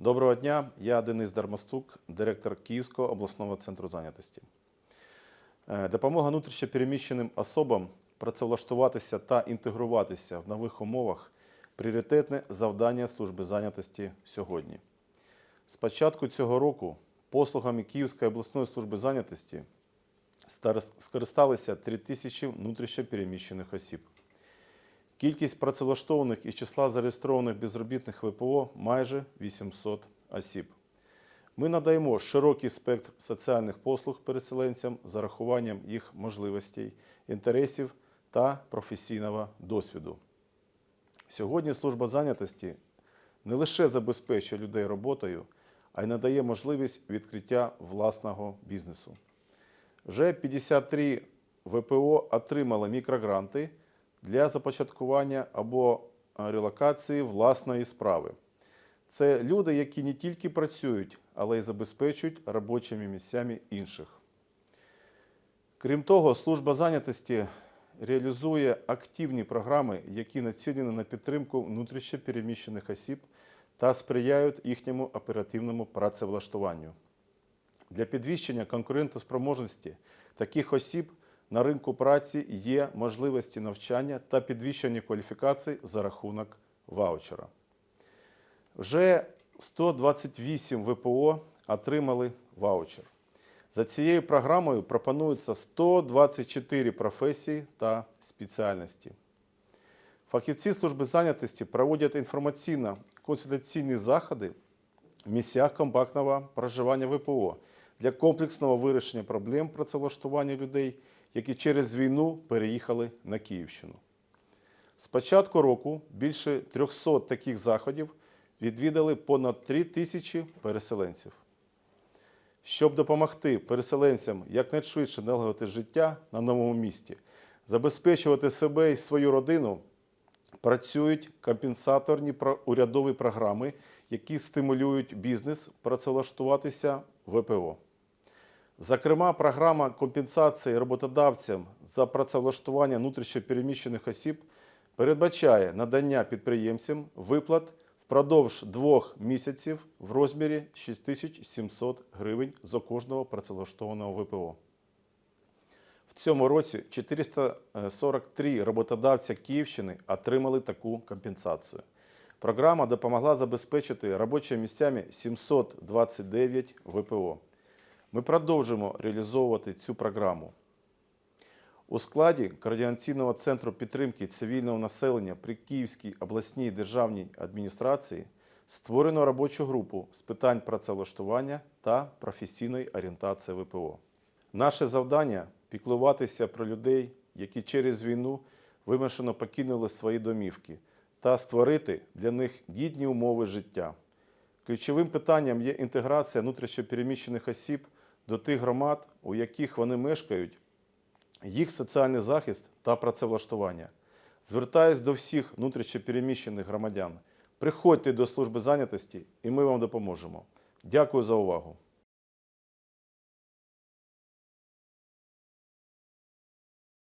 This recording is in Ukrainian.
Доброго дня, я Денис Дармастук, директор Київського обласного центру зайнятості. Е, Допомога внутрішньопереміщеним особам працевлаштуватися та інтегруватися в нових умовах пріоритетне завдання служби зайнятості сьогодні. З початку цього року послугами Київської обласної служби зайнятості скористалися 3 тисячі внутрішньопереміщених осіб. Кількість працевлаштованих із числа зареєстрованих безробітних ВПО майже 800 осіб. Ми надаємо широкий спектр соціальних послуг переселенцям з зарахуванням їх можливостей, інтересів та професійного досвіду. Сьогодні служба зайнятості не лише забезпечує людей роботою, а й надає можливість відкриття власного бізнесу. Вже 53 ВПО отримали мікрогранти для започаткування або е, релокації власної справи. Це люди, які не тільки працюють, але й забезпечують робочими місцями інших. Крім того, служба зайнятості реалізує активні програми, які націлені на підтримку внутрішньопереміщених осіб та сприяють їхньому оперативному працевлаштуванню. Для підвищення конкурентоспроможності таких осіб на ринку праці є можливості навчання та підвищення кваліфікацій за рахунок ваучера. Вже 128 ВПО отримали ваучер. За цією програмою пропонуються 124 професії та спеціальності. Фахівці служби зайнятості проводять інформаційно-консультаційні заходи в місцях компактного проживання ВПО для комплексного вирішення проблем працевлаштування людей, які через війну переїхали на Київщину. З початку року більше 300 таких заходів відвідали понад 3 тисячі переселенців. Щоб допомогти переселенцям якнайшвидше налагодити життя на новому місті, забезпечувати себе і свою родину, працюють компенсаторні урядові програми, які стимулюють бізнес працевлаштуватися в ВПО. Зокрема, програма компенсації роботодавцям за працевлаштування внутрішньопереміщених осіб передбачає надання підприємцям виплат впродовж двох місяців в розмірі 6700 гривень за кожного працевлаштованого ВПО. В цьому році 443 роботодавця Київщини отримали таку компенсацію. Програма допомогла забезпечити робочими місцями 729 ВПО. Ми продовжимо реалізовувати цю програму. У складі Координаційного центру підтримки цивільного населення при Київській обласній державній адміністрації створено робочу групу з питань працевлаштування та професійної орієнтації ВПО. Наше завдання піклуватися про людей, які через війну вимушено покинули свої домівки, та створити для них гідні умови життя. Ключовим питанням є інтеграція внутрішньопереміщених осіб до тих громад, у яких вони мешкають, їх соціальний захист та працевлаштування. Звертаюсь до всіх внутрішньопереміщених громадян. Приходьте до служби зайнятості, і ми вам допоможемо. Дякую за увагу.